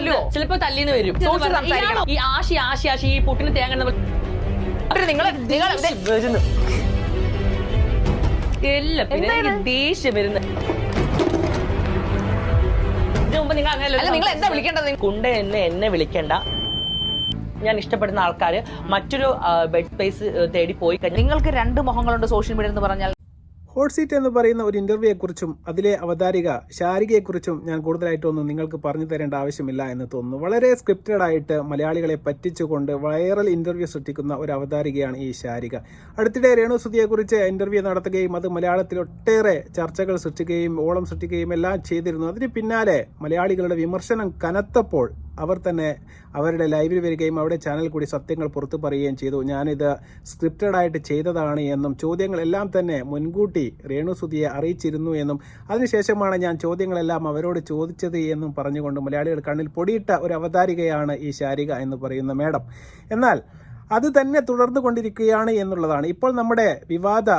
തല്ലുവോ? ചിലപ്പോ തല്ലിന്ന് വരും. സൂക്ഷിച്ച് സംസാരിക്കണം. ഈ ആശി ആശി ആശി ഈ പുട്ടിന് തേങ്ങ നിങ്ങൾ വരുന്നു. ഇല്ല പിന്നെ ദേഷ്യം വരുന്നു നിങ്ങൾ അങ്ങനെ നിങ്ങൾ എന്താ വിളിക്കേണ്ടത്? കുണ്ട എന്നെ എന്നെ വിളിക്കണ്ട. ഞാൻ ഇഷ്ടപ്പെടുന്ന ആൾക്കാര് മറ്റൊരു ബെഡ് സ്പേസ് തേടി പോയി കഴിഞ്ഞാൽ നിങ്ങൾക്ക് രണ്ട് മുഖങ്ങളുണ്ട് സോഷ്യൽ മീഡിയ എന്ന് പറഞ്ഞാൽ. ഹോട്ട് സീറ്റ് എന്ന് പറയുന്ന ഒരു ഇന്റർവ്യൂയെക്കുറിച്ചും അതിലെ അവതാരിക ശാരികയെക്കുറിച്ചും ഞാൻ കൂടുതലായിട്ടൊന്നും നിങ്ങൾക്ക് പറഞ്ഞു തരേണ്ട ആവശ്യമില്ല എന്ന് തോന്നുന്നു. വളരെ സ്ക്രിപ്റ്റഡ് ആയിട്ട് മലയാളികളെ പറ്റിച്ചുകൊണ്ട് വൈറൽ ഇന്റർവ്യൂ സൃഷ്ടിക്കുന്ന ഒരു അവതാരികയാണ് ഈ ശാരിക. അടുത്തിടെ രേണു സുധിയെക്കുറിച്ച് ഇന്റർവ്യൂ നടത്തുകയും അത് മലയാളത്തിൽ ഒട്ടേറെ ചർച്ചകൾ സൃഷ്ടിക്കുകയും ഓളം സൃഷ്ടിക്കുകയും എല്ലാം ചെയ്തിരുന്നു. അതിന് പിന്നാലെ മലയാളികളുടെ വിമർശനം കനത്തപ്പോൾ അവർ തന്നെ അവരുടെ ലൈവിൽ വരികയും അവിടെ ചാനൽ കൂടി സത്യങ്ങൾ പുറത്തു പറയുകയും ചെയ്തു. ഞാനിത് സ്ക്രിപ്റ്റഡ് ആയിട്ട് ചെയ്തതാണ് എന്നും ചോദ്യങ്ങളെല്ലാം തന്നെ മുൻകൂട്ടി രേണു സുധിയെ അറിയിച്ചിരുന്നു എന്നും അതിനുശേഷമാണ് ഞാൻ ചോദ്യങ്ങളെല്ലാം അവരോട് ചോദിച്ചത് എന്നും പറഞ്ഞുകൊണ്ട് മലയാളികൾ കണ്ണിൽ പൊടിയിട്ട ഒരു അവതാരികയാണ് ഈ ശാരിക എന്ന് പറയുന്ന മേഡം. എന്നാൽ അത് തന്നെ തുടർന്നു കൊണ്ടിരിക്കുകയാണ് എന്നുള്ളതാണ്. ഇപ്പോൾ നമ്മുടെ വിവാദ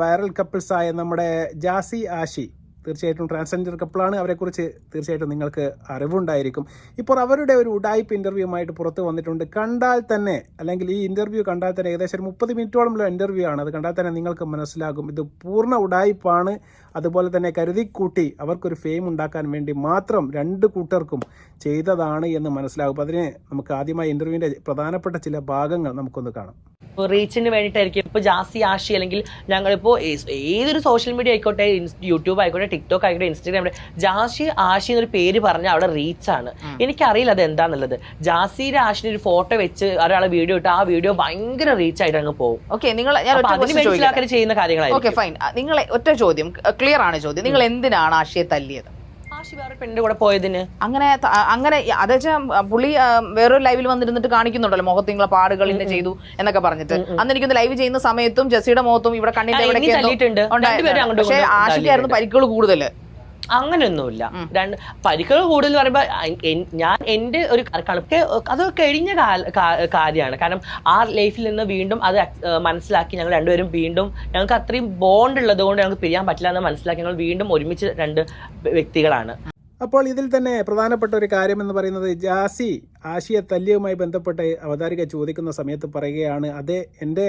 വൈറൽ കപ്പിൾസായ നമ്മുടെ ജാസി ആഷി തീർച്ചയായിട്ടും ട്രാൻസ്ജെൻഡർ കപ്പിളാണ് അവരെക്കുറിച്ച് തീർച്ചയായിട്ടും നിങ്ങൾക്ക് അറിവുണ്ടായിരിക്കും. ഇപ്പോൾ അവരുടെ ഒരു ഉഡായിപ്പ് ഇന്റർവ്യൂമായിട്ട് പുറത്ത് വന്നിട്ടുണ്ട്. കണ്ടാൽ തന്നെ അല്ലെങ്കിൽ ഈ ഇന്റർവ്യൂ കണ്ടാൽ തന്നെ ഏകദേശം ഒരു മുപ്പത് മിനിറ്റോളമുള്ള ഇന്റർവ്യൂ ആണ്. അത് കണ്ടാൽ തന്നെ നിങ്ങൾക്ക് മനസ്സിലാകും. ഇത് പൂർണ ഉഡായിപ്പാണ് അതുപോലെ തന്നെ കരുതിക്കൂട്ടി അവർക്കൊരു ഫെയിം ഉണ്ടാക്കാൻ വേണ്ടി മാത്രം രണ്ട് കൂട്ടർക്കും ചെയ്തതാണ് എന്ന് മനസ്സിലാകും. അതിന് നമുക്ക് ആദ്യമായി ഇന്റർവ്യൂവിന്റെ പ്രധാനപ്പെട്ട ചില ഭാഗങ്ങൾ നമുക്കൊന്ന് കാണാം. റീച്ചിന് വേണ്ടിയിട്ടായിരിക്കും. ഇപ്പോൾ ജാസി ആഷി അല്ലെങ്കിൽ ഞങ്ങളിപ്പോൾ ഏതൊരു സോഷ്യൽ മീഡിയ ആയിക്കോട്ടെ യൂട്യൂബ് ആയിക്കോട്ടെ ടിക്ടോക്ക് ആയിക്കോട്ടെ ഇൻസ്റ്റാഗ്രാം ജാസി ആഷി എന്നൊരു പേര് പറഞ്ഞാൽ അവിടെ റീച്ചാണ് എനിക്കറിയില്ല അത് എന്താണെന്നുള്ളത് ജാസിയുടെ ആഷിന്റെ ഒരു ഫോട്ടോ വെച്ച് ഒരാളെ വീഡിയോ ഇട്ട് ആ വീഡിയോ ഭയങ്കര റീച്ച് ആയിട്ട് അങ്ങ് പോകും. ഓക്കെ നിങ്ങൾ മനസ്സിലാക്കൽ ചെയ്യുന്ന ഓക്കെ കാര്യങ്ങളായിരിക്കും ഫൈൻ നിങ്ങളെ ഒറ്റ ചോദ്യം. ക്ലിയർ ആണ് ചോദ്യം. നിങ്ങൾ എന്തിനാണ് ആഷിയെ തല്ലിയത്? ആഷി വേറെ പെണ്ണിന്റെ കൂടെ പോയതിന്? അങ്ങനെ അങ്ങനെ അത് വെച്ചാൽ പുള്ളി വേറൊരു ലൈവിൽ വന്നിരുന്നിട്ട് കാണിക്കുന്നുണ്ടല്ലോ മുഖത്ത് നിങ്ങളെ പാടുകൾ ഇന്നെ ചെയ്തു എന്നൊക്കെ പറഞ്ഞിട്ട്. അന്ന് എനിക്കൊന്ന് ലൈവ് ചെയ്യുന്ന സമയത്തും ജെസ്സിയുടെ മുഖത്തും ഇവിടെ കണ്ണിന്റെ പക്ഷേ ആശിക്കായിരുന്നു പരിക്കുകൾ കൂടുതൽ അങ്ങനെയൊന്നുമില്ല. രണ്ട് പരിക്കുകൾ കൂടുതൽ പറയുമ്പോൾ എൻ- ഞാൻ എന്റെ ഒരു കണക്ക് അത് കഴിഞ്ഞ കാര്യമാണ്. കാരണം ആ ലൈഫിൽ നിന്ന് വീണ്ടും അത് മനസ്സിലാക്കി ഞങ്ങൾ രണ്ടുപേരും വീണ്ടും ഞങ്ങൾക്ക് അത്രയും ബോണ്ട് ഉള്ളത് കൊണ്ട് ഞങ്ങൾക്ക് പിരിയാൻ പറ്റില്ല എന്ന് മനസ്സിലാക്കി ഞങ്ങൾ വീണ്ടും ഒരുമിച്ച് രണ്ട് വ്യക്തികളാണ്. അപ്പോൾ ഇതിൽ തന്നെ പ്രധാനപ്പെട്ട ഒരു കാര്യം എന്ന് പറയുന്നത് ജാസി ആശയ തല്യവുമായി ബന്ധപ്പെട്ട് അവതാരിക ചോദിക്കുന്ന സമയത്ത് പറയുകയാണ് അതെ എന്റെ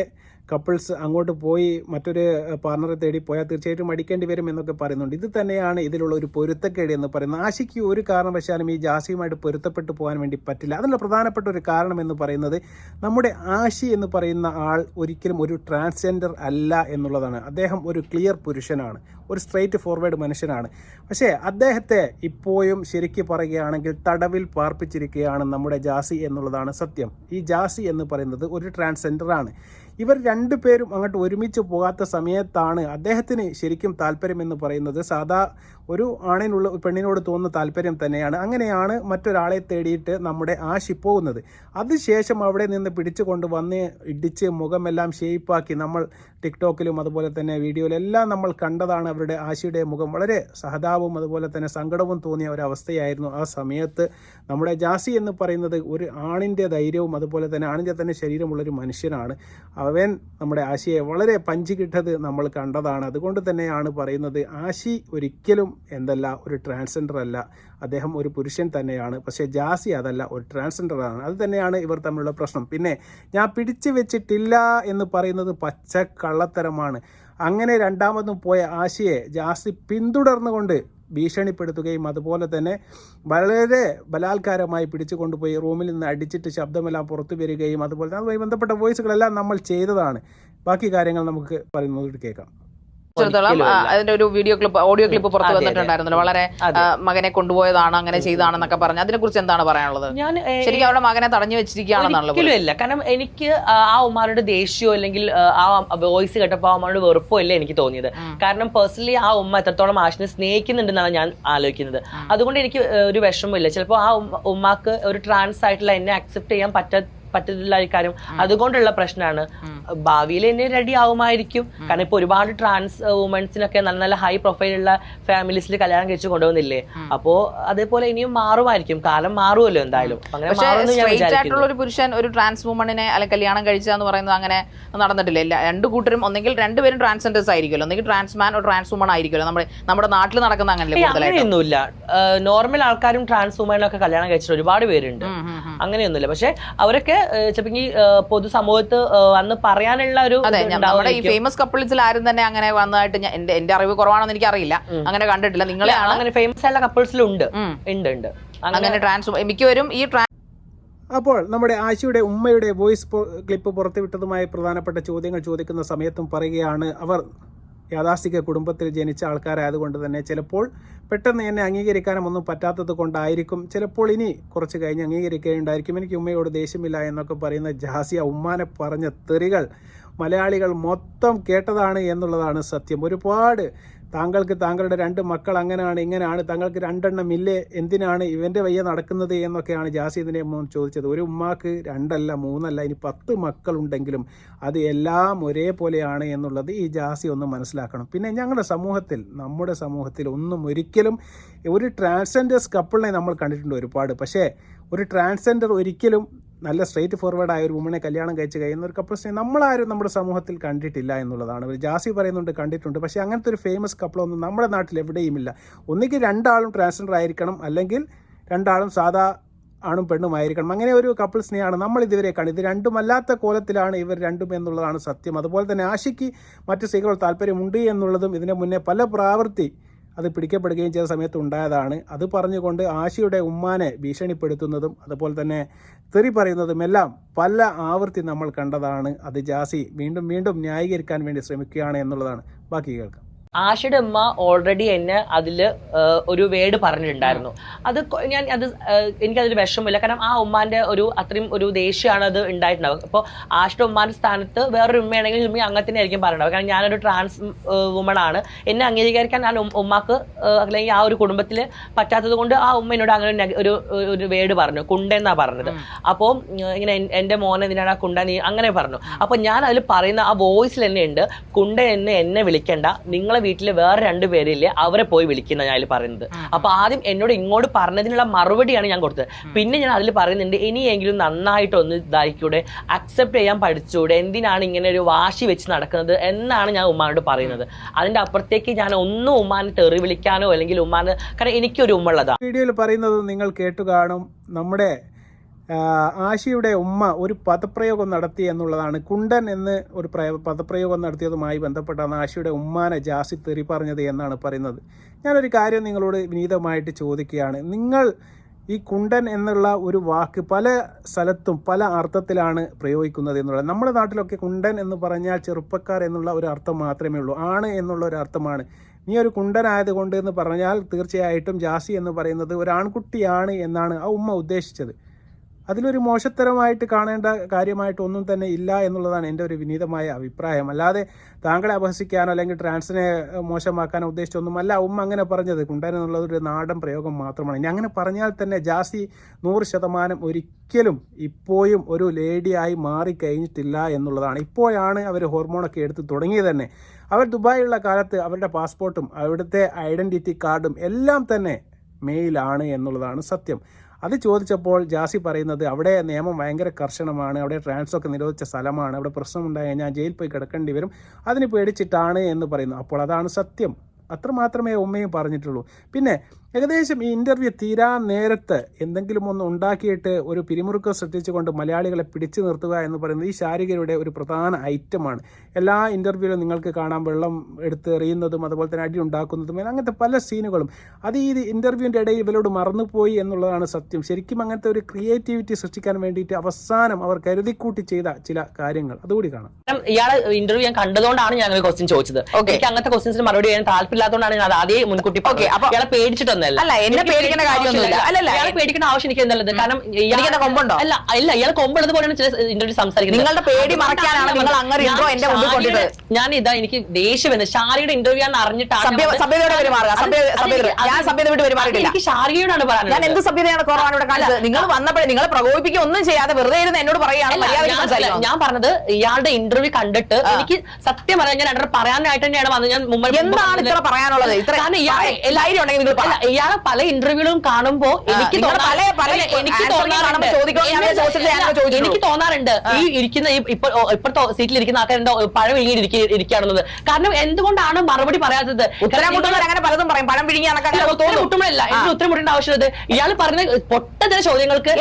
കപ്പിൾസ് അങ്ങോട്ട് പോയി മറ്റൊരു പാർട്ണറെ തേടി പോയാൽ തീർച്ചയായിട്ടും അടിക്കേണ്ടി വരും എന്നൊക്കെ പറയുന്നുണ്ട്. ഇത് തന്നെയാണ് ഇതിലുള്ള ഒരു പൊരുത്തക്കേട് എന്ന് പറയുന്നത്. ആശയ്ക്ക് ഒരു കാരണവശാലും ഈ ജാസിയുമായിട്ട് പൊരുത്തപ്പെട്ടു പോകാൻ വേണ്ടി പറ്റില്ല. അതിനുള്ള പ്രധാനപ്പെട്ട ഒരു കാരണം എന്ന് പറയുന്നത് നമ്മുടെ ആശി എന്ന് പറയുന്ന ആൾ ഒരിക്കലും ഒരു ട്രാൻസ്ജെൻഡർ അല്ല എന്നുള്ളതാണ്. അദ്ദേഹം ഒരു ക്ലിയർ പുരുഷനാണ്. ഒരു സ്ട്രെയിറ്റ് ഫോർവേഡ് മനുഷ്യനാണ്. പക്ഷേ അദ്ദേഹത്തെ ഇപ്പോഴും ശരിക്കും പറയുകയാണെങ്കിൽ തടവിൽ പാർപ്പിച്ചിരിക്കുകയാണ് നമ്മുടെ ജാസി എന്നുള്ളതാണ് സത്യം. ഈ ജാസി എന്ന് പറയുന്നത് ഒരു ട്രാൻസ്ജെൻഡർ ആണ്. ഇവർ രണ്ടു പേരും അങ്ങോട്ട് ഒരുമിച്ച് പോകാത്ത സമയത്താണ് അദ്ദേഹത്തിന് ശരിക്കും താല്പര്യമെന്ന് പറയുന്നത്. സാധാ ഒരു ആണിനുള്ള പെണ്ണിനോട് തോന്നുന്ന താല്പര്യം തന്നെയാണ്. അങ്ങനെയാണ് മറ്റൊരാളെ തേടിയിട്ട് നമ്മുടെ ആശി പോകുന്നത്. അതിനുശേഷം അവിടെ നിന്ന് പിടിച്ചു കൊണ്ട് വന്ന് ഇടിച്ച് മുഖമെല്ലാം ഷേപ്പാക്കി നമ്മൾ ടിക്ടോക്കിലും അതുപോലെ തന്നെ വീഡിയോയിലും എല്ലാം നമ്മൾ കണ്ടതാണ് അവരുടെ ആശിയുടെ മുഖം. വളരെ സഹതാപവും അതുപോലെ തന്നെ സങ്കടവും തോന്നിയ ഒരവസ്ഥയായിരുന്നു ആ സമയത്ത്. നമ്മുടെ ജാസി എന്ന് പറയുന്നത് ഒരു ആണിന്റെ ധൈര്യവും അതുപോലെ തന്നെ ആണിന്റെ തന്നെ ശരീരമുള്ളൊരു മനുഷ്യനാണ്. അവൻ നമ്മുടെ ആശിയെ വളരെ പഞ്ചുകിട്ടത് നമ്മൾ കണ്ടതാണ്. അതുകൊണ്ട് തന്നെയാണ് പറയുന്നത് ആശി ഒരിക്കലും എന്തല്ല ഒരു ട്രാൻസ്ജെൻഡർ അല്ല. അദ്ദേഹം ഒരു പുരുഷൻ തന്നെയാണ്. പക്ഷേ ജാസി അതല്ല ഒരു ട്രാൻസ്ജെൻഡർ ആണ്. അത് തന്നെയാണ് ഇവർ തമ്മിലുള്ള പ്രശ്നം. പിന്നെ ഞാൻ പിടിച്ചു വെച്ചിട്ടില്ല എന്ന് പറയുന്നത് പച്ച കള്ളത്തരമാണ്. അങ്ങനെ രണ്ടാമതും പോയ ആശയെ ജാസി പിന്തുടർന്നുകൊണ്ട് ഭീഷണിപ്പെടുത്തുകയും അതുപോലെ തന്നെ വളരെ ബലാത്കാരമായി പിടിച്ചു കൊണ്ടുപോയി റൂമിൽ നിന്ന് അടിച്ചിട്ട് ശബ്ദമെല്ലാം പുറത്തു വരികയും അതുപോലെ അതുമായി ബന്ധപ്പെട്ട വോയിസുകളെല്ലാം നമ്മൾ ചെയ്തതാണ്. ബാക്കി കാര്യങ്ങൾ നമുക്ക് പറയുന്നത് കേൾക്കാം. സംബന്ധിച്ചിടത്തോളം അതിന്റെ ഒരു വീഡിയോ ക്ലിപ്പ് ഓഡിയോ ക്ലിപ്പ് പുറത്തു. വന്നിട്ടുണ്ടായിരുന്നല്ലോ. വളരെ മകനെ കൊണ്ടുപോയതാണ് അങ്ങനെ ചെയ്താണെന്നൊക്കെ പറഞ്ഞു. അതിനെ കുറിച്ച് എന്താണ് പറയാനുള്ളത്? ഞാൻ ശരിക്കും അവരുടെ മകനെ തടഞ്ഞു വെച്ചിരിക്കുകയാണെന്നുള്ളത് ഇല്ല കാരണം എനിക്ക് ആ ഉമ്മാരുടെ ദേഷ്യമോ അല്ലെങ്കിൽ ആ, വോയിസ് കേട്ടപ്പോൾ ആ ഉമ്മയുടെ വെറുപ്പോ അല്ലേ എനിക്ക് തോന്നിയത്. കാരണം പേഴ്സണലി ആ ഉമ്മ എത്രത്തോളം ആഷിനെ സ്നേഹിക്കുന്നുണ്ടെന്നാണ് ഞാൻ ആലോചിക്കുന്നത്. അതുകൊണ്ട് എനിക്ക് ഒരു വിഷമമില്ല ചിലപ്പോൾ ആ ഉമ്മ- ഉമ്മാക്ക് ഒരു ട്രാൻസ് ആയിട്ടുള്ള എന്നെ അക്സെപ്റ്റ് ചെയ്യാൻ പറ്റാ പറ്റത്തില്ല ഈ കാര്യം. അതുകൊണ്ടുള്ള പ്രശ്നമാണ്. ഭാവിയിൽ എന്നെ റെഡി ആവുമായിരിക്കും. കാരണം ഇപ്പൊ ഒരുപാട് ട്രാൻസ് വുമൻസിനൊക്കെ നല്ല നല്ല ഹൈ പ്രൊഫൈലുള്ള ഫാമിലീസിൽ കല്യാണം കഴിച്ചു കൊണ്ടുവന്നില്ലേ? അപ്പോ അതേപോലെ ഇനിയും മാറുമായിരിക്കും. കാലം മാറുമല്ലോ എന്തായാലും. അങ്ങനെ ഒരു പുരുഷൻ ഒരു ട്രാൻസ് വുമണിനെ അല്ലെങ്കിൽ കല്യാണം കഴിച്ചെന്ന് പറയുന്നത് അങ്ങനെ നടന്നിട്ടില്ല. രണ്ട് കൂട്ടരും ഒന്നെങ്കിൽ രണ്ടുപേരും ട്രാൻസ്ജെൻഡേഴ്സ് ആയിരിക്കുമല്ലോ. ഒന്നെങ്കിൽ ട്രാൻസ് മാൻ ഒരു ട്രാൻസ് വുമൺ ആയിരിക്കുമല്ലോ. നമ്മുടെ നമ്മുടെ നാട്ടിൽ നടക്കുന്ന അങ്ങനെയൊന്നുമില്ല. നോർമൽ ആൾക്കാരും ട്രാൻസ് വുമണിനൊക്കെ കല്യാണം കഴിച്ചിട്ട് ഒരുപാട് പേരുണ്ട്. അങ്ങനെയൊന്നുമില്ല. പക്ഷെ അവരൊക്കെ ചിലപ്പോൾ പൊതുസമൂഹത്ത് വന്ന് പറയാനുള്ള ഒരു അതെ നമ്മുടെ ഈ ഫേമസ് കപ്പിൾസിൽ ആരും തന്നെ അങ്ങനെ വന്നതായിട്ട് ഞാൻ എന്റെ എന്റെ അറിവ് കുറവാണെന്ന് എനിക്ക് അറിയില്ല അങ്ങനെ കണ്ടിട്ടില്ല. നിങ്ങളെ അങ്ങനെ ഫേമസ് ആയിട്ടുള്ള കപ്പിൾസിലുണ്ട് ഉണ്ട്. ഉണ്ട് അങ്ങനെ ട്രാൻസ് മിക്കവരും ഈ ട്രാൻസ് അപ്പോൾ നമ്മുടെ ആശയുടെ ഉമ്മയുടെ വോയിസ് ക്ലിപ്പ് പുറത്തുവിട്ടതുമായി പ്രധാനപ്പെട്ട ചോദ്യങ്ങൾ ചോദിക്കുന്ന സമയത്തും പറയുകയാണ് അവർ. യാഥാസ്ഥിക കുടുംബത്തിൽ ജനിച്ച ആൾക്കാരായതുകൊണ്ട് തന്നെ ചിലപ്പോൾ പെട്ടെന്ന് എന്നെ അംഗീകരിക്കാനും ഒന്നും പറ്റാത്തത് കൊണ്ടായിരിക്കും. ചിലപ്പോൾ ഇനി കുറച്ച് കഴിഞ്ഞ് അംഗീകരിക്കുകയുണ്ടായിരിക്കും എനിക്ക് ഉമ്മയോട് ദേഷ്യമില്ല എന്നൊക്കെ പറയുന്ന ജാസിയ ഉമ്മാനെ പറഞ്ഞ തെറികൾ മലയാളികൾ മൊത്തം കേട്ടതാണ് എന്നുള്ളതാണ് സത്യം. ഒരുപാട് താങ്കൾക്ക് താങ്കളുടെ രണ്ട് മക്കൾ അങ്ങനെയാണ് ഇങ്ങനെയാണ് താങ്കൾക്ക് രണ്ടെണ്ണം ഇല്ലേ എന്തിനാണ് ഇവന്റെ വയ്യ നടക്കുന്നത് എന്നൊക്കെയാണ് ജാസി ഇതിനെ മോൻ ചോദിച്ചത്. ഒരു ഉമ്മാക്ക് രണ്ടല്ല മൂന്നല്ല ഇനി പത്ത് മക്കളുണ്ടെങ്കിലും അത് എല്ലാം ഒരേപോലെയാണ് എന്നുള്ളത് ഈ ജാസി ഒന്ന് മനസ്സിലാക്കണം. പിന്നെ ഞങ്ങളുടെ സമൂഹത്തിൽ നമ്മുടെ സമൂഹത്തിൽ ഒന്നും ഒരിക്കലും ഒരു ട്രാൻസ്ജെൻഡേഴ്സ് കപ്പിളിനെ നമ്മൾ കണ്ടിട്ടുണ്ട് ഒരുപാട്. പക്ഷേ ഒരു ട്രാൻസ്ജെൻഡർ ഒരിക്കലും നല്ല സ്ട്രേറ്റ് ഫോർവേഡ് ആയ ഒരു വുമണെ കല്യാണം കഴിച്ച് കഴിയുന്ന ഒരു കപ്പിൾസിനെ നമ്മളാരും നമ്മുടെ സമൂഹത്തിൽ കണ്ടിട്ടില്ല എന്നുള്ളതാണ്. ഒരു ജാസി പറയുന്നുണ്ട് കണ്ടിട്ടുണ്ട്. പക്ഷേ അങ്ങനത്തെ ഒരു ഫേമസ് കപ്പിളൊന്നും നമ്മുടെ നാട്ടിൽ എവിടെയുമില്ല. ഒന്നുകിൽ രണ്ടാളും ട്രാൻസ്ജെൻഡർ ആയിരിക്കണം അല്ലെങ്കിൽ രണ്ടാളും സാധാ ആണും പെണ്ണും ആയിരിക്കണം. അങ്ങനെ ഒരു കപ്പിൾസിനെയാണ് നമ്മൾ ഇതുവരെ കാണുന്നത് ഇത് രണ്ടുമല്ലാത്ത കോലത്തിലാണ് ഇവർ രണ്ടും എന്നുള്ളതാണ് സത്യം. അതുപോലെ തന്നെ ആശയ്ക്ക് മറ്റ് സ്ത്രീകൾ താല്പര്യമുണ്ട് എന്നുള്ളതും ഇതിന് മുന്നേ പല പ്രാവർത്തി അത് പിടിക്കപ്പെടുകയും ചെയ്ത സമയത്ത് ഉണ്ടായതാണ് അത് പറഞ്ഞുകൊണ്ട് ആശയുടെ ഉമ്മാനെ ഭീഷണിപ്പെടുത്തുന്നതും അതുപോലെ തന്നെ തെറി പറയുന്നതും എല്ലാം പല ആവൃത്തി നമ്മൾ കണ്ടതാണ്. അത് ജാസി വീണ്ടും വീണ്ടും ന്യായീകരിക്കാൻ വേണ്ടി ശ്രമിക്കുകയാണ് എന്നുള്ളതാണ്. ബാക്കി കേൾക്കാം. ആഷയുടെ ഉമ്മ ഓൾറെഡി എന്നെ അതിൽ ഒരു വേർഡ് പറഞ്ഞിട്ടുണ്ടായിരുന്നു. അത് ഞാൻ അത് എനിക്ക് എനിക്കതൊരു വിഷമമില്ല. കാരണം ആ ഉമ്മാന്റെ ഒരു അത്രയും ഒരു ദേഷ്യമാണ് അത് ഉണ്ടായിട്ടുണ്ടാവുക. അപ്പോൾ ആഷയുടെ ഉമ്മാന്റെ സ്ഥാനത്ത് വേറൊരു ഉമ്മയാണെങ്കിൽ ഉമ്മ അങ്ങനെ തന്നെ ആയിരിക്കും പറയുന്നത് കാരണം ഞാനൊരു ട്രാൻസ് വുമൺ ആണ്. എന്നെ അംഗീകരിക്കാൻ ഞാൻ ഉമ്മാക്ക് അല്ലെങ്കിൽ ആ ഒരു കുടുംബത്തിൽ പറ്റാത്തത് കൊണ്ട് ആ ഉമ്മ എന്നോട് അങ്ങനെ ഒരു ഒരു വേർഡ് പറഞ്ഞു. കുണ്ടെന്നാ പറഞ്ഞത്. അപ്പോൾ ഇങ്ങനെ എന്റെ എന്റെ മോനെ എന്തിനാണ് കുണ്ട നീ അങ്ങനെ പറഞ്ഞു. അപ്പോൾ ഞാൻ അതിൽ പറയുന്ന ആ വോയിസിൽ തന്നെ ഉണ്ട്. കുണ്ട എന്നെ എന്നെ വിളിക്കണ്ട. നിങ്ങളെ വീട്ടിൽ വേറെ രണ്ട് പേരില്ലേ അവരെ പോയി വിളിക്കുന്ന ഞാൻ അതിൽ പറയുന്നത്. അപ്പൊ ആദ്യം എന്നോട് ഇങ്ങോട്ട് പറഞ്ഞതിനുള്ള മറുപടിയാണ് ഞാൻ കൊടുത്തത്. പിന്നെ ഞാൻ അതിൽ പറയുന്നുണ്ട് ഇനിയെങ്കിലും നന്നായിട്ടൊന്ന് ഇതായിക്കൂടെ അക്സെപ്റ്റ് ചെയ്യാൻ പഠിച്ചൂടെ എന്തിനാണ് ഇങ്ങനെ ഒരു വാശി വെച്ച് നടക്കുന്നത്? എന്നാണ് ഞാൻ ഉമ്മാനോട് പറയുന്നത്. അതിന്റെ അപ്പുറത്തേക്ക് ഞാൻ ഒന്നും ഉമ്മാനെ തെറി വിളിക്കാനോ അല്ലെങ്കിൽ ഉമ്മാന് കാരണം എനിക്കൊരു ഉമ്മ ഉള്ളതാണ് വീഡിയോയിൽ പറയുന്നത് നിങ്ങൾ കേട്ടു കാണും. നമ്മുടെ ആശയുടെ ഉമ്മ ഒരു പദപ്രയോഗം നടത്തി എന്നുള്ളതാണ്. കുണ്ടൻ എന്ന് ഒരു പ്രയ- പദപ്രയോഗം നടത്തിയതുമായി ബന്ധപ്പെട്ടാണ് ആശയുടെ ഉമ്മാനെ ജാസി തെറി പറഞ്ഞത് എന്നാണ് പറയുന്നത്. ഞാനൊരു കാര്യം നിങ്ങളോട് വിനീതമായിട്ട് ചോദിക്കുകയാണ്. നിങ്ങൾ ഈ കുണ്ടൻ എന്നുള്ള ഒരു വാക്ക് പല സ്ഥലത്തും പല അർത്ഥത്തിലാണ് പ്രയോഗിക്കുന്നത് എന്നുള്ളത്. നമ്മുടെ നാട്ടിലൊക്കെ കുണ്ടൻ എന്ന് പറഞ്ഞാൽ ചെറുപ്പക്കാർ എന്നുള്ള ഒരു അർത്ഥം മാത്രമേ ഉള്ളൂ. ആണ് എന്നുള്ള ഒരു അർത്ഥമാണ്. നീ ഒരു കുണ്ടനായതുകൊണ്ട് എന്ന് പറഞ്ഞാൽ തീർച്ചയായിട്ടും ജാസി എന്ന് പറയുന്നത് ഒരു ആൺകുട്ടിയാണ് എന്നാണ് ആ ഉമ്മ ഉദ്ദേശിച്ചത്. അതിലൊരു മോശത്തരമായിട്ട് കാണേണ്ട കാര്യമായിട്ട് ഒന്നും തന്നെ ഇല്ല എന്നുള്ളതാണ് എന്റെ ഒരു വിനീതമായ അഭിപ്രായം. അല്ലാതെ താങ്കളെ അപഹസിക്കാനോ അല്ലെങ്കിൽ ട്രാൻസിനെ മോശമാക്കാനോ ഉദ്ദേശിച്ചൊന്നുമല്ല ഉമ്മ അങ്ങനെ പറഞ്ഞത്. കുണ്ടൻ എന്നുള്ളത് ഒരു നാടൻ പ്രയോഗം മാത്രമാണ്. ഇനി അങ്ങനെ പറഞ്ഞാൽ തന്നെ ജാസി നൂറ് ശതമാനം ഒരിക്കലും ഇപ്പോഴും ഒരു ലേഡിയായി മാറിക്കഴിഞ്ഞിട്ടില്ല എന്നുള്ളതാണ്. ഇപ്പോഴാണ് അവർ ഹോർമോണൊക്കെ എടുത്ത് തുടങ്ങിയത് തന്നെ. അവർ ദുബായിലുള്ള കാലത്ത് അവരുടെ പാസ്പോർട്ടും അവിടുത്തെ ഐഡന്റിറ്റി കാർഡും എല്ലാം തന്നെ മെയിലാണ് എന്നുള്ളതാണ് സത്യം. അത് ചോദിച്ചപ്പോൾ ജാസി പറയുന്നത് അവിടെ നിയമം ഭയങ്കര കർശനമാണ് അവിടെ ട്രാൻസ്ഫർ നിരോധിച്ച സ്ഥലമാണ് അവിടെ പ്രശ്നമുണ്ടായി കഴിഞ്ഞാൽ ജയിലിൽ പോയി കിടക്കേണ്ടി വരും അതിന് പേടിച്ചിട്ടാണ് എന്ന് പറയുന്നു. അപ്പോൾ അതാണ് സത്യം. അത്രമാത്രമേ ഉമ്മയും പറഞ്ഞിട്ടുള്ളൂ. പിന്നെ ഏകദേശം ഈ ഇന്റർവ്യൂ തീരാൻ നേരത്ത് എന്തെങ്കിലും ഒന്ന് ഉണ്ടാക്കിയിട്ട് ഒരു പിരിമുറുക്കം സൃഷ്ടിച്ചുകൊണ്ട് മലയാളികളെ പിടിച്ചു നിർത്തുക എന്ന് പറയുന്നത് ഈ ശാരികരുടെ ഒരു പ്രധാന ഐറ്റമാണ്. എല്ലാ ഇന്റർവ്യൂവിലും നിങ്ങൾക്ക് കാണാം വെള്ളം എടുത്ത് എറിയുന്നതും അതുപോലെ തന്നെ അടി ഉണ്ടാക്കുന്നതും അങ്ങനത്തെ പല സീനുകളും. അത് ഈ ഇന്റർവ്യൂവിന്റെ ഇടയിൽ ഇവരോട് മറന്നുപോയി എന്നുള്ളതാണ് സത്യം. ശരിക്കും അങ്ങനത്തെ ഒരു ക്രിയേറ്റിവിറ്റി സൃഷ്ടിക്കാൻ വേണ്ടിയിട്ട് അവസാനം അവർ കരുതിക്കൂട്ടി ചെയ്ത ചില കാര്യങ്ങൾ. അതുകൂടി കാണാം. ഇയാളെ ഇന്റർവ്യൂ ഞാൻ കണ്ടതുകൊണ്ടാണ് ഞാൻ ഒരു ക്വസ്റ്റ്യൻ ചോദിച്ചത്. Okay. എനിക്ക് അങ്ങനത്തെ ക്വസ്റ്റ്യൻസിന് മറുപടി ചെയ്യാൻ താല്പര്യമില്ലാത്തതുകൊണ്ടാണ് ഞാൻ അത് ആദ്യം മുൻകൂട്ടി ഇയാളെ പേടിച്ചിട്ടൊന്നല്ല പേടിക്കുന്നതല്ല അല്ല, എന്നെ പേടിക്കുന്ന പേടിക്കേണ്ട കാര്യമൊന്നുമില്ല. അല്ലല്ല, ഇയാളെ പേടിക്കേണ്ട ആവശ്യം എനിക്ക് എന്നുള്ളത് കാരണം ഇയാൾ- എനിക്കെന്താ കൊമ്പുണ്ടോ? അല്ല ഇല്ല ഇയാൾ കൊമ്പുള്ളത് പോലെയാണ് ചില ഇന്റർവ്യൂ സംസാരിക്കുന്നത്. നിങ്ങളുടെ പേടി മറക്കാനാണ് നിങ്ങൾ അങ്ങനെ intro എന്റെ മുമ്പിൽ കൊണ്ടിട്ടത്. ഞാൻ ഇതാ എനിക്ക് ദേഷ്യം എന്ന് ഷാരിയുടെ ഇന്റർവ്യൂ ആണ് അറിഞ്ഞിട്ടാണ് ഞാൻ സഭ്യത വിട്ട് പെരുമാറിയിട്ടില്ല. എനിക്ക് ഷാരിയോടാണ് ഞാൻ എന്ത് സഭ്യതയാണ് കുറവാണ് ഇവിടെ കാണിച്ചത്? നിങ്ങൾ വന്നപ്പോഴേ നിങ്ങളെ പ്രകോപിപ്പിക്കുക ഒന്നും ചെയ്യാതെ വെറുതെ ഇരുന്ന് എന്നോട് പറയുകയാണ് അല്ല, ഞാൻ- പറഞ്ഞത് ഇയാളുടെ ഇന്റർവ്യൂ കണ്ടിട്ട് എനിക്ക് സത്യം പറയാൻ ഞാൻ പറയാനായിട്ട് തന്നെയാണ് വന്നത്. ഞാൻ മുമ്പ് എന്താണ് ഇത്ര പറയാനുള്ളത്? ഇത്ര കാരണം ഇയാളെ ധൈര്യം ഉണ്ടെങ്കിൽ നിങ്ങൾ. അല്ല, ഇയാളെ പല ഇന്റർവ്യൂകളും കാണുമ്പോ എനിക്ക് എനിക്ക് തോന്നാറുണ്ട്. എനിക്ക് തോന്നാറുണ്ട്. ഈ ഇരിക്കുന്ന ഇപ്പൊ ഇപ്പോഴത്തെ സീറ്റിൽ ഇരിക്കുന്ന ആൾക്കാരുണ്ടോ പഴം വിഴുങ്ങി ഇരിക്കുകയാണെന്നത് കാരണം എന്തുകൊണ്ടാണ് മറുപടി പറയാത്തത്? അങ്ങനെ പലതും പറയും. പഴം വിഴുങ്ങി മുട്ടുമ്പോഴല്ല. എനിക്ക് ഉത്തരം മുട്ടേണ്ട ആവശ്യമുള്ളത് ഇയാൾ പറഞ്ഞ പൊട്ടത്തിന് ചോദ്യങ്ങൾക്ക്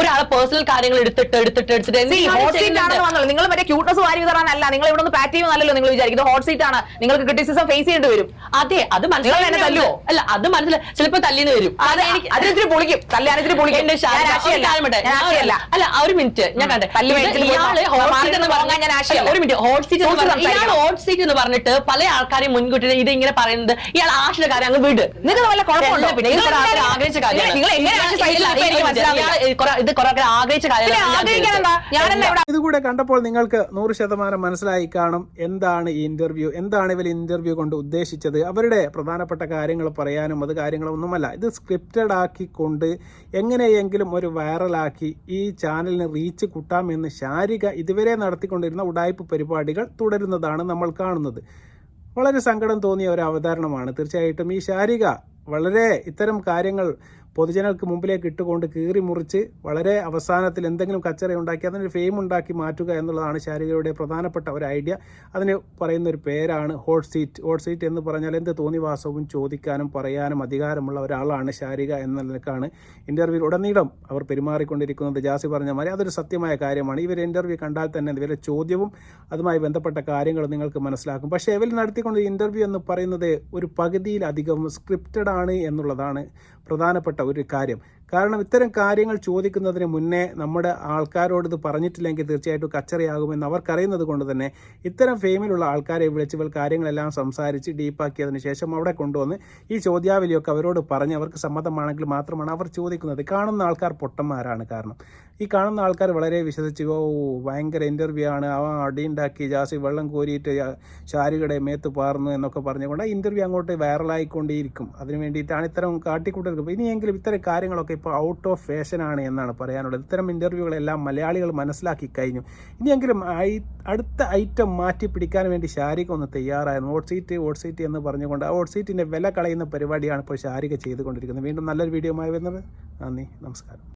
ഒരാളെ പേഴ്സണൽ കാര്യങ്ങൾ എടുത്തിട്ട് എടുത്തിട്ട് എടുത്തിട്ട് ഹോട്ട് സീറ്റ് ചെയ്യുന്നത്? ആണെന്ന് നിങ്ങൾ മറ്റേ ക്യൂട്ട്നസ് വാരി വിതറാനല്ല. നിങ്ങൾ ഇവിടെ നിന്ന് പാറ്റ് ചെയ്യുന്നല്ലോ നിങ്ങൾ വിചാരിക്കുന്നത്. ഹോട്ട് സീറ്റ് ആണ്. നിങ്ങൾക്ക് ക്രിറ്റിസിസം ഫേസ് ചെയ്യേണ്ടി വരും. അതെ അത് നിങ്ങൾ എന്നെ തല്ലുവോ? അല്ല അത് മനസ്സിലായി ചിലപ്പോ തല്ലിന്ന് വരും. അത് എനിക്ക് അതിനിത്തിരി പൊളിക്കും. കല്യാണത്തിന് പൊളിക്കും. എന്റെ അല്ല ഒരു മിനിറ്റ്. ഞാൻ കണ്ടേ. ഇയാൾ ഹോട്ട് സീറ്റ്. ഒരു മിനിറ്റ്. ഹോട്ട് സീറ്റ് എന്ന് ഇയാൾ ഹോട്ട് സീറ്റ് എന്ന് പറഞ്ഞിട്ട് പല ആൾക്കാരെയും മുൻകൂട്ടി ഇത് ഇങ്ങനെ പറയുന്നത് ഇയാൾ ആശയുടെ കാര്യം അങ്ങ് വിട്. നിങ്ങൾക്ക് വല്ല കുഴപ്പമുണ്ടോ? പിന്നെ ഇത് നിങ്ങൾ ആഗ്രഹിച്ച കാര്യം നിങ്ങൾ. ഇത് കുറെ ആഗ്രഹിച്ച കാര്യം ഇതുകൂടെ കണ്ടപ്പോൾ നിങ്ങൾക്ക് നൂറ് ശതമാനം മനസ്സിലായി കാണും. എന്താണ് ഈ ഇന്റർവ്യൂ എന്താണ് ഇവർ ഇന്റർവ്യൂ കൊണ്ട് ഉദ്ദേശിച്ചത്. അവരുടെ പ്രധാനപ്പെട്ട കാര്യങ്ങൾ പറയാനും അത് കാര്യങ്ങളൊന്നുമല്ല. ഇത് സ്ക്രിപ്റ്റഡ് ആക്കിക്കൊണ്ട് എങ്ങനെയെങ്കിലും ഒരു വൈറലാക്കി ഈ ചാനലിന് റീച്ച് കൂട്ടാമെന്ന് ശാരിക ഇതുവരെ നടത്തിക്കൊണ്ടിരുന്ന ഉടായ്പ പരിപാടികൾ തുടരുന്നതാണ് നമ്മൾ കാണുന്നത്. വളരെ സങ്കടം തോന്നിയ ഒരു അവതരണമാണ്. തീർച്ചയായിട്ടും ഈ ശാരിക വളരെ ഇത്തരം കാര്യങ്ങൾ പൊതുജനങ്ങൾക്ക് മുമ്പിലേക്ക് ഇട്ടുകൊണ്ട് കീറി മുറിച്ച് വളരെ അവസാനത്തിൽ എന്തെങ്കിലും കച്ചറ ഉണ്ടാക്കി അതിനൊരു ഫെയിം ഉണ്ടാക്കി മാറ്റുക എന്നുള്ളതാണ് ശാരികയുടെ പ്രധാനപ്പെട്ട ഒരു ഐഡിയ അതിന് പറയുന്ന ഒരു പേരാണ് ഹോട്ട് സീറ്റ് ഹോട്ട് സീറ്റ് എന്ന് പറഞ്ഞാൽ എന്ത് തോന്നിവാസവും ചോദിക്കാനും പറയാനും അധികാരമുള്ള ഒരാളാണ് ശാരിക എന്ന നിലക്കാണ് ഇന്റർവ്യൂ ഉടനീളം അവർ പെരുമാറിക്കൊണ്ടിരിക്കുന്നത്. ജാസി പറഞ്ഞ മാതിരി അതൊരു സത്യമായ കാര്യമാണ്. ഇവർ ഇന്റർവ്യൂ കണ്ടാൽ തന്നെ ഇവരുടെ ചോദ്യവും അതുമായി ബന്ധപ്പെട്ട കാര്യങ്ങൾ നിങ്ങൾക്ക് മനസ്സിലാക്കും. പക്ഷേ ഇവർ നടത്തിക്കൊണ്ട് ഇന്റർവ്യൂ എന്ന് പറയുന്നത് ഒരു പകുതിയിലധികം സ്ക്രിപ്റ്റഡ് ആണ് എന്നുള്ളതാണ് പ്രധാനപ്പെട്ട ഒരു കാര്യം. കാരണം ഇത്തരം കാര്യങ്ങൾ ചോദിക്കുന്നതിന് മുന്നേ നമ്മുടെ ആൾക്കാരോട് ഇത് പറഞ്ഞിട്ടില്ലെങ്കിൽ തീർച്ചയായിട്ടും കച്ചറയാകുമെന്ന് അവർക്കറിയുന്നത് കൊണ്ട് തന്നെ ഇത്തരം ഫെയിമിലുള്ള ആൾക്കാരെ വിളിച്ച് ഇവർ കാര്യങ്ങളെല്ലാം സംസാരിച്ച് ഡീപ്പാക്കിയതിന് ശേഷം അവിടെ കൊണ്ടുവന്ന് ഈ ചോദ്യാവലിയൊക്കെ അവരോട് പറഞ്ഞ് അവർക്ക് സമ്മതമാണെങ്കിൽ മാത്രമാണ് അവർ ചോദിക്കുന്നത്. കാണുന്ന ആൾക്കാർ പൊട്ടന്മാരാണ് കാരണം. ഈ കാണുന്ന ആൾക്കാർ വളരെ വിശ്വസിച്ച് ഓ ഭയങ്കര ഇന്റർവ്യൂ ആണ്. ആ അടിയുണ്ടാക്കി ജാസി വെള്ളം കോരിയിട്ട് ഷാരുകയുടെ മേത്ത് പാർന്നു എന്നൊക്കെ പറഞ്ഞുകൊണ്ട് ഇന്റർവ്യൂ അങ്ങോട്ട് വൈറലായിക്കൊണ്ടേയിരിക്കും അതിന് വേണ്ടിയിട്ടാണ് ഇത്തരം കാട്ടിക്കൂട്ടൽ ഇനിയെങ്കിലും ഇത്തരം കാര്യങ്ങളൊക്കെ ഇപ്പോൾ ഔട്ട് ഓഫ് ഫാഷനാണ് എന്നാണ് പറയാനുള്ളത്. ഇത്തരം ഇന്റർവ്യൂകളെല്ലാം മലയാളികൾ മനസ്സിലാക്കി കഴിഞ്ഞു. ഇനിയെങ്കിലും അടുത്ത ഐറ്റം മാറ്റി പിടിക്കാൻ വേണ്ടി ശാരിക ഒന്ന് തയ്യാറായിരുന്നു. ഓട്ട് സീറ്റ് ഓട്ട് സീറ്റ് എന്ന് പറഞ്ഞുകൊണ്ട് ആ ഓട്ട് സീറ്റിന്റെ വില കളയുന്ന പരിപാടിയാണ് ഇപ്പോൾ ശാരിക ചെയ്തുകൊണ്ടിരിക്കുന്നത്. വീണ്ടും നല്ലൊരു വീഡിയോ ആയി വരുന്നത്. നന്ദി നമസ്കാരം.